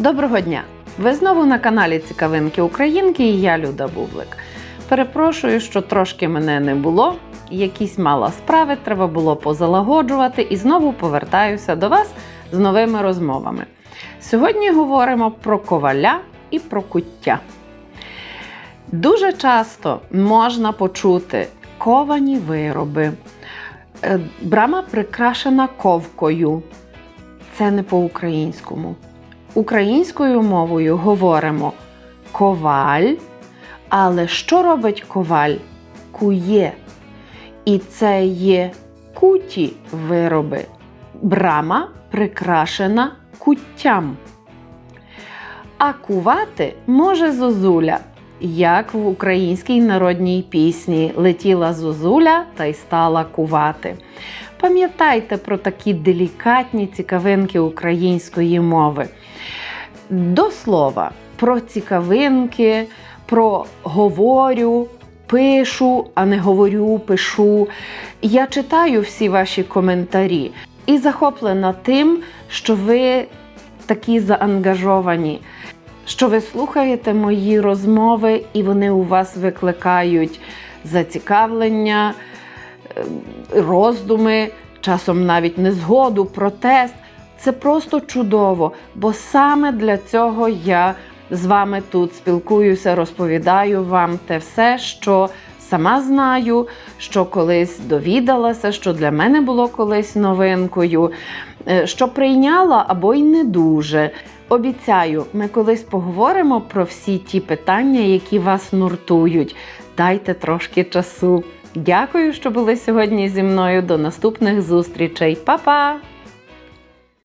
Доброго дня! Ви знову на каналі Цікавинки Українки і я Люда Бублик. Перепрошую, що трошки мене не було. Якісь мала справи, треба було позалагоджувати, і знову повертаюся до вас з новими розмовами. Сьогодні говоримо про коваля і про куття. Дуже часто можна почути ковані вироби. Е, Брама прикрашена ковкою. Це не по-українському. Українською мовою говоримо коваль, але що робить коваль? Кує. І це є куті вироби. Брама прикрашена куттям. А кувати може зозуля, як в українській народній пісні Летіла зозуля та й стала кувати. Пам'ятайте про такі делікатні цікавинки української мови. До слова, про цікавинки, про говорю, пишу, а не говорю, пишу. Я читаю всі ваші коментарі і захоплена тим, що ви такі заангажовані, що ви слухаєте мої розмови, і вони у вас викликають зацікавлення, е, роздуми, часом навіть незгоду, протест. Це просто чудово, бо саме для цього я з вами тут спілкуюся, розповідаю вам те все, що сама знаю, що колись довідалася, що для мене було колись новинкою, е, що прийняла або й не дуже. Обіцяю, ми колись поговоримо про всі ті питання, які вас нуртують. Дайте трошки часу. Дякую, що були сьогодні зі мною. До наступних зустрічей. Па-па!